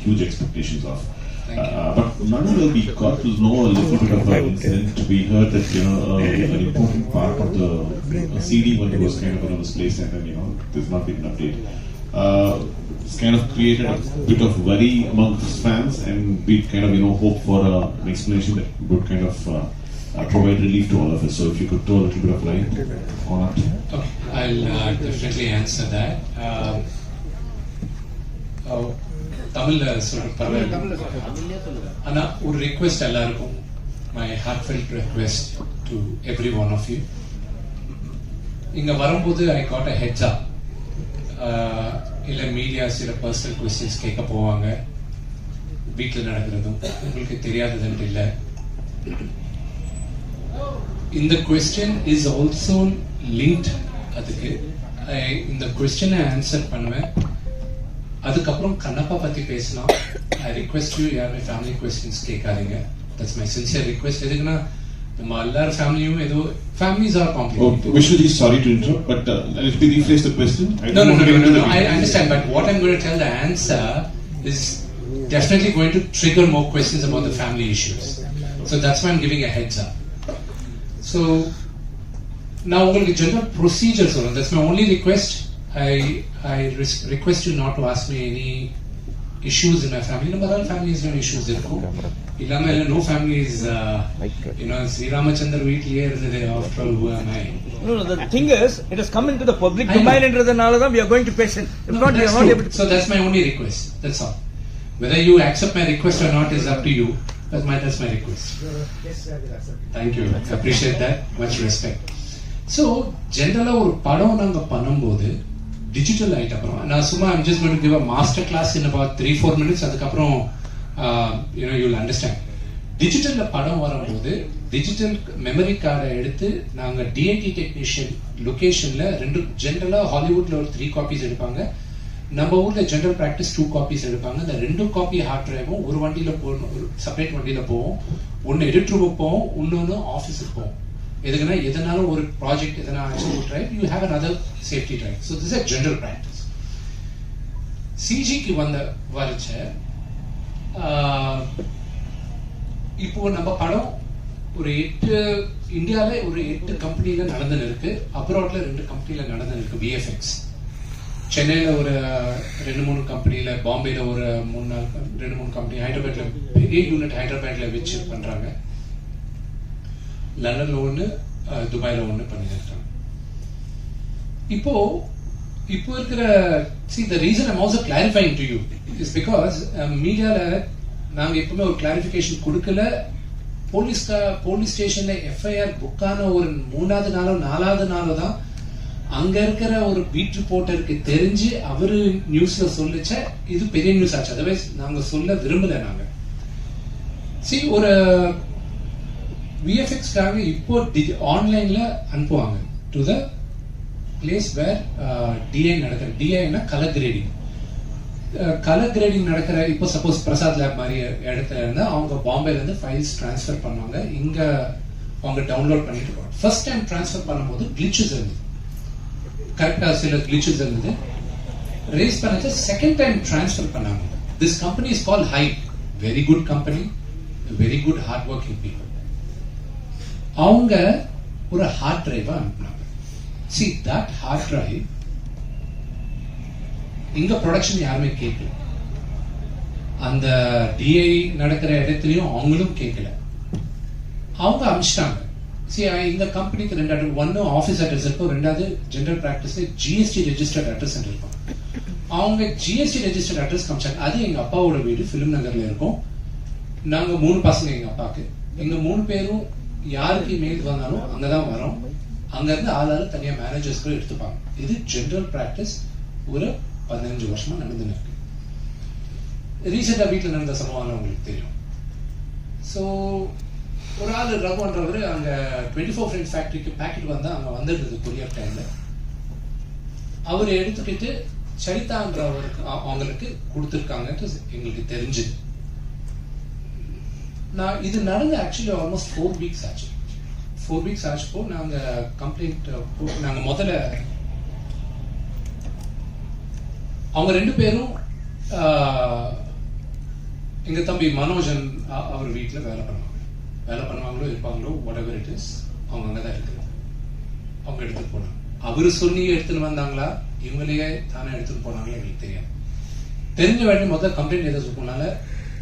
huge expectations of. Thank you. Uh, but Nanu, we got to know a little bit of an incident. We heard that you know uh, an important part of the uh, CD when it was kind of you know, misplaced, and then you know there's not been an update. Uh, it's kind of created a bit of worry amongst fans, and we kind of you know hope for uh, an explanation that would kind of uh, uh, provide relief to all of us. So if you could throw a little bit of light on it. Okay, I'll uh, definitely answer that. Um, uh, தமிழ்ல சொல்ற பரவாயில்ல. ஆனா ஒரு request எல்லாருக்கும். My heartfelt request to every one of you இங்க வரும்போது I got a heads அப் இல்ல media சில பர்சனல் கொஸ்டின்ஸ் கேட்க போவாங்க. வீட்டில் நடக்கிறதும். உங்களுக்கு தெரியாததுன்ட்டு இல்லை. இந்த கொஸ்டின் இஸ் ஆல்சோ லிங்க்ட் அதுக்கு இந்த கொஸ்டினை ஆன்சர் பண்ணுவேன். அதுக்கப்புறம் கண்ணப்பா பத்தி பேசலாம் ஐ ரிக்வெஸ்ட் யூ யாருமே ஃபேமிலி கொஸ்டின்ஸ் கேட்காதீங்க தட்ஸ் மை சின்சியர் ரிக்வெஸ்ட் எதுக்குன்னா நம்ம எல்லாரும் ஃபேமிலியும் ஏதோ families are Oh, complicated Vishnuji, sorry to interrupt, but uh, let me rephrase the question. I No, don't no, want no, to no, get no, into no. the I details. understand, but what I'm going to tell the answer is definitely going to trigger more questions about the family issues. So that's why I'm giving a heads up. So now உங்களுக்கு general procedure சொல்லணும். That's my only request. I I res- request you not to ask me any issues in my family. நம்ம all families no issues இருக்கும். இல்லாம இல்ல no families uh, you know ஸ்ரீராமச்சந்தர் வீட்லயே இருந்தது after all who am I? No, no, the thing is, it has come into the public I know. domain என்றதுனால தான் we are going to patient. If No, not, we that's are not true. able to. So that's my only request. That's all. Whether you accept my request or not is up to you. That's my that's my request. Thank you. I appreciate that. Much respect. So ஜென்ரலா ஒரு படம் நாங்க பண்ணும்போது digital ஆயிட்ட அப்புறம். நான் சும்மா I'm just going to give a master class three four minutes அதுக்கப்புறம் யூனோ யூல் அண்டர்ஸ்டாண்ட் டிஜிட்டலில் படம் வரும்போது டிஜிட்டல் மெமரி கார்டை எடுத்து நாங்கள் டிஐடி டெக்னீஷியன் லொக்கேஷனில் ரெண்டு ஜென்ரலாக ஹாலிவுட்டில் ஒரு த்ரீ காப்பீஸ் எடுப்பாங்க. நம்ம ஊரில் ஜென்ரல் ப்ராக்டிஸ் டூ காப்பீஸ் எடுப்பாங்க. இந்த ரெண்டு காப்பி ஹார்ட் டிரைவும் ஒரு வண்டியில் போகணும். ஒரு செப்பரேட் வண்டியில் போவோம். ஒன்று எடிட் ரூமுக்கு போவோம். இன்னொன்று ஆஃபீஸுக்கு போவோம். எதுக்குன்னா எதனாலும் ஒரு ப்ராஜெக்ட் எதனா actual drive you have other safety drive so this a general practice சிஜிக்கு வந்த வரைச்ச இப்போ நம்ம படம் ஒரு எட்டு இந்தியாவில் ஒரு எட்டு கம்பெனியில் நடந்துன்னு இருக்கு அப்ராட்ல ரெண்டு கம்பெனியில் நடந்துன்னு இருக்கு விஎஃப்எக்ஸ் சென்னையில் ஒரு ரெண்டு மூணு கம்பெனியில் பாம்பேயில் ஒரு மூணு நாலு ரெண்டு மூணு கம்பெனி ஹைதராபாத்தில் பெரிய யூனிட் ஹைதராபாத்தில் வச்சு பண்ணுறாங்க லண்டன்ல ஒண்ணு துபாயில் ஒன்று ஒண்ணு பண்ணிட்டு இப்போ இப்போ இருக்கிற see the reason I'm also clarifying to you is because மீடியால நாங்க எப்பவுமே ஒரு கிளாரிஃபிகேஷன் கொடுக்கல. போலீஸ் போலீஸ் ஸ்டேஷன்ல எஃப்ஐஆர் புக்கான ஒரு மூணாவது நாளோ நாலாவது நாளோ தான் அங்க இருக்கிற ஒரு பீட் ரிப்போர்ட்டருக்கு தெரிஞ்சு அவரு நியூஸ்ல சொல்லிச்ச இது பெரிய நியூஸ் ஆச்சு. அதர்வைஸ் நாங்க சொல்ல விரும்பல நாங்க. சி ஒரு விஎஃப்எக்ஸ்க்காக இப்போ ஆன்லைனில் அனுப்புவாங்க. To the place where DI நடக்கிற டிஐனா கலர் கிரேடிங் கலர் கிரேடிங் நடக்கிற இப்போ சப்போஸ் பிரசாத் லேப் மாதிரி இடத்துல இருந்து அவங்க பாம்பேலேருந்து ஃபைல்ஸ் ட்ரான்ஸ்ஃபர் பண்ணுவாங்க. இங்கே அவங்க டவுன்லோட் பண்ணிட்டு போவாங்க. ஃபர்ஸ்ட் டைம் ட்ரான்ஸ்ஃபர் பண்ணும்போது கிளிச்சஸ் இருந்தது. கரெக்டாக சில கிளிச்சஸ் இருந்தது. ரேஸ் பண்ணது செகண்ட் டைம் ட்ரான்ஸ்ஃபர் பண்ணாங்க. This company is call hi very good company very good hard working people அவங்க ஒரு ஹார்ட் டிரைவா அனுப்புனாங்க சி தட் ஹார்ட் டிரைவ் இங்க ப்ரொடக்ஷன் யாருமே கேட்கல. அந்த டிஐ நடக்கிற இடத்துலயும் அவங்களும் கேட்கல. அவங்க அமிச்சிட்டாங்க சி இந்த கம்பெனிக்கு ரெண்டு அட்ரஸ் ஒன்னு ஆஃபீஸ் அட்ரஸ் இருக்கும் ரெண்டாவது ஜென்ரல் பிராக்டிஸ்ல ஜிஎஸ்டி ரெஜிஸ்டர்ட் அட்ரஸ் இருக்கும். அவங்க ஜிஎஸ்டி ரெஜிஸ்டர்ட் அட்ரஸ் காமிச்சாங்க. அது எங்க அப்பாவோட வீடு ஃபிலிம் நகர்ல இருக்கும். நாங்க மூணு பசங்க எங்க அப்பாக்கு. எங்க மூணு பேரும் யாருக்கு மெயில் வந்தாலும் அங்கதான் வரோம். அங்க இருந்து ஆளாளு தனியா மேனேஜர்ஸ் கூட எடுத்துப்பாங்க. இது ஜென்ரல் பிராக்டிஸ் ஒரு பதினஞ்சு வருஷமா நடந்துன்னு இருக்கு. ரீசெண்டா வீட்டுல நடந்த சம்பவம் உங்களுக்கு தெரியும். ஸோ ஒரு ஆள் ரகுன்றவர் அங்க டுவெண்ட்டி ஃபோர் ஃப்ரெண்ட் ஃபேக்டரிக்கு பேக்கெட் வந்தா அங்க வந்திருந்தது கொரியர் டைம்ல அவர் எடுத்துக்கிட்டு சரிதான்றவருக்கு அவங்களுக்கு கொடுத்துருக்காங்கன்ட்டு எங்களுக்கு தெரிஞ்சுது நான் இது நடந்து ஆக்சுவலி ஆல்மோஸ்ட் ஃபோர் வீக்ஸ் ஆச்சு. ஃபோர் வீக்ஸ் ஆச்சப்போ நாங்க கம்ப்ளைண்ட் நாங்க முதல்ல அவங்க ரெண்டு பேரும் ஆஹ், எங்க தம்பி மனோஜன் அவர் வீட்டில் வேலை பண்ணுவாங்க. வேலை பண்ணுவாங்களோ இருப்பாங்களோ வாட் எவர் இட் இஸ் அவங்க அங்கே தான் இருக்குது அவங்க எடுத்துட்டு போனாங்க. அவரு சொல்லி எடுத்துன்னு வந்தாங்களா? இவங்களையே தானே எடுத்துட்டு போனாங்களா எங்களுக்கு தெரியாது. தெரிஞ்ச வேண்டிய முதல்ல கம்ப்ளைண்ட் எதாவது போனால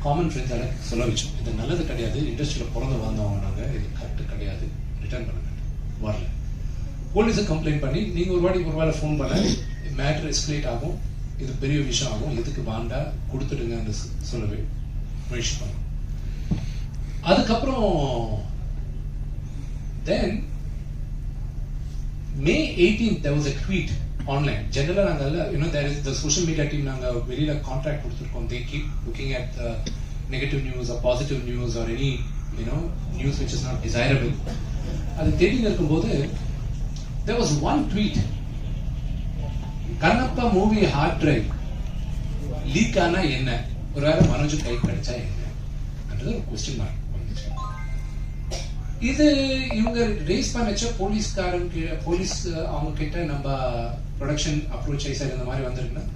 காமன் ஃப்ரெண்ட்ஸால சொல்ல வச்சோம் இது நல்லது கிடையாது. இண்டஸ்ட்ரியில் பிறந்து வந்தவங்க நாங்கள் இது கரெக்ட் கிடையாது. ரிட்டர்ன் பண்ணுங்க வரல. போலீஸை கம்ப்ளைண்ட் பண்ணி நீங்கள் ஒரு வாட்டி ஒரு வேளை ஃபோன் பண்ண மேட்ரு எஸ்கலேட் ஆகும். இது பெரிய விஷயம் ஆகும். எதுக்கு வாண்டா? கொடுத்துடுங்க அந்த சொல்லவே முயற்சி பண்ணோம். அதுக்கப்புறம் then May 18th there was a online ஜென்ரலாக நாங்கள் you know there is the social media team நாங்கள் வெளியில் கான்ட்ராக்ட் கொடுத்துருக்கோம் they keep looking at the negative news or positive news or any you know news which is not desirable அது தேடின்னு இருக்கும்போது there was one tweet Kannappa movie hard drive leak ஆனா என்ன ஒரு வேற மனோஜ் கை கிடைச்சா என்னன்றது ஒரு கொஸ்டின் மார்க் இது இவங்க ரேஸ் பண்ணச்ச போலீஸ்காரங்க போலீஸ் அவங்க கிட்ட நம்ம ப்ரொடக்ஷன் அப்ரோச் சார் இந்த மாதிரி வந்திருக்குன்னா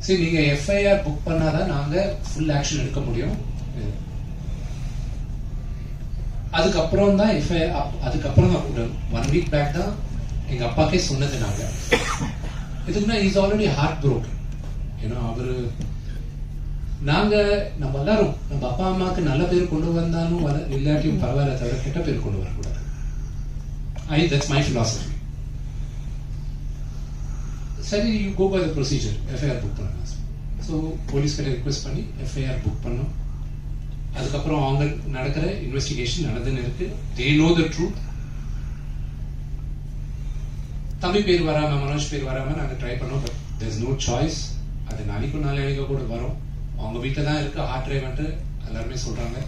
சரி நீங்க எஃப்ஐஆர் புக் பண்ணாதான் நாங்க ஃபுல் ஆக்ஷன் எடுக்க முடியும். அதுக்கப்புறம் தான் எஃப்ஐஆர் அதுக்கப்புறம் தான் கூட ஒன் வீக் பேக் தான் எங்க அப்பாக்கே சொன்னது நாங்க. இதுக்குன்னா இஸ் ஆல்ரெடி ஹார்ட் ப்ரோக் ஏன்னா அவரு நாங்க நம்ம எல்லாரும் நம்ம அப்பா அம்மாவுக்கு நல்ல பேர் கொண்டு வந்தாலும் வர இல்லாட்டியும் பரவாயில்ல தவிர கெட்ட பேர் கொண்டு வரக்கூடாது. ஐ தட்ஸ் மை ஃபிலாசபி சரி you go by the procedure FIR book பண்ணுங்க ஸோ போலீஸ் கிட்ட ரிக்வெஸ்ட் பண்ணி எஃப்ஐஆர் புக் பண்ணோம். அதுக்கப்புறம் அவங்க நடக்கிற இன்வெஸ்டிகேஷன் நடந்துன்னு இருக்கு. தே நோ த ட்ரூத் தம்பி பேர் வராம மனோஜ் பேர் வராம நாங்கள் ட்ரை பண்ணோம் பட் தேர்ஸ் நோ சாய்ஸ் அது நாளைக்கும் நாளைக்கு கூட வரும். அவங்க வீட்டில் தான் இருக்கு ஹார்ட் டிரைவ்ன்ட்டு எல்லாருமே சொல்றாங்க.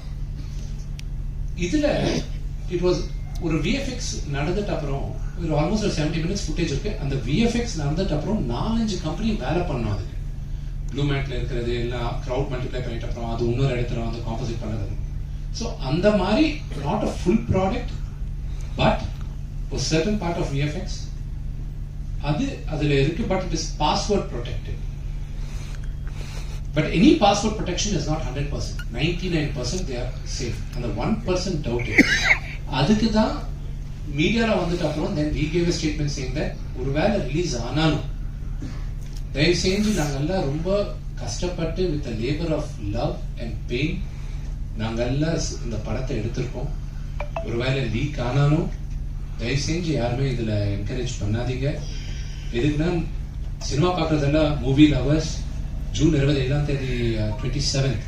இதுல இட் வாஸ் ஒரு விஎஃப்எக்ஸ் நடந்துட்டு அப்புறம் ஒரு ஆல்மோஸ்ட் ஒரு செவன்டி மினிட்ஸ் ஃபுட்டேஜ் இருக்கு. அந்த விஎஃப்எக்ஸ் நடந்துட்டு அப்புறம் நாலஞ்சு கம்பெனி வேலை பண்ணோம் அதுக்கு. ப்ளூ மேட்ல இருக்கிறது எல்லாம் க்ரௌட் மல்டிப்ளை பண்ணிட்டு அப்புறம் அது இன்னொரு இடத்துல வந்து காம்போசிட் பண்ணது. ஸோ அந்த மாதிரி not a full product but ஒரு சர்டன் பார்ட் ஆஃப் விஎஃப்எக்ஸ் அது அதுல இருக்கு but it is password protected but any passport protection is not hundred percent ninety nine percent they safe அந்த ஒன் பர்சன்ட் டவுட் அதுக்கு தான் மீடியாவில் வந்துட்டு அப்புறம் தென் வி கேவ் ஸ்டேட்மெண்ட் சேர்ந்த ஒருவேளை ரிலீஸ் ஆனாலும் தயவு செஞ்சு நாங்கெல்லாம் ரொம்ப கஷ்டப்பட்டு with labour of love and pain நாங்கள்லாம் இந்த படத்தை எடுத்திருக்கோம். ஒருவேளை லீக் ஆனாலும் தயவு செஞ்சு யாருமே இதில் என்கரேஜ் பண்ணாதீங்க. எதுக்குன்னா சினிமா பார்க்குறதெல்லாம் மூவி லவர்ஸ் ஜூன் இருபது ஏழாம் தேதி டுவெண்ட்டி செவன்த்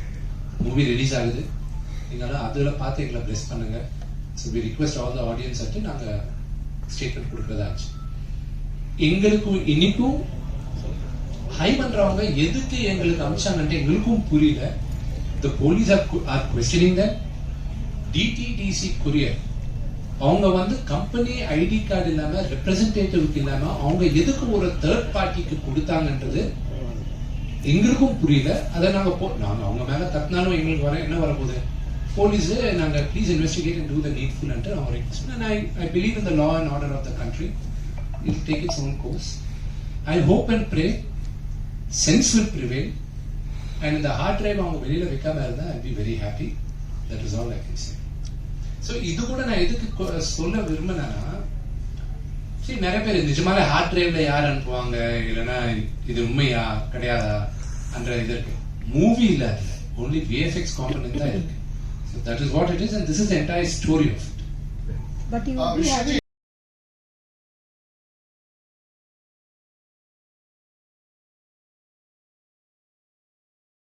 மூவி ரிலீஸ் ஆகுது. நீங்களாம் அதில் பார்த்து எங்களை ப்ளெஸ் பண்ணுங்க. So we request all the audience at நாங்கள் ஸ்டேட்மெண்ட் கொடுக்குறதாச்சு. எங்களுக்கும் இன்னைக்கும் ஹை பண்றவங்க எதுக்கு எங்களுக்கு அமிச்சாங்கன்ட்டு எங்களுக்கும் புரியல. The police are questioning the DTDC courier அவங்க வந்து கம்பெனி ஐடி கார்டு இல்லாம ரெப்ரசன்டேட்டிவ்க்கு இல்லாம அவங்க எதுக்கு ஒரு தேர்ட் பார்ட்டிக்கு கொடுத்தாங்கன்றது எங்களுக்கும் புரியல அதை நாங்கள் போ நாங்கள் அவங்க மேலே தட்டினாலும் எங்களுக்கு வர என்ன வரப்போகுது போலீஸு நாங்கள் please investigate and do the needful அவங்க request. And I, I believe in the law and order of the country. It will take its own course. Pray hope and pray sense இந்த hard drive அவங்க வெளியில் வைக்காம இருந்தால் I be very happy that is all I can say so இது கூட நான் எதுக்கு சொல்ல விரும்பினேன்னா சரி நிறைய பேர் நிஜமாவே ஹார்ட் டிரைவ்ல யார் அனுப்புவாங்க? இல்லைன்னா இது உண்மையா? கிடையாதா? என்ற இது இருக்கு. மூவி இல்ல ஒன்லி விஎஃப்எக்ஸ் காம்பனன்ட் தான் இருக்கு. That is what it is and this is entire story of But you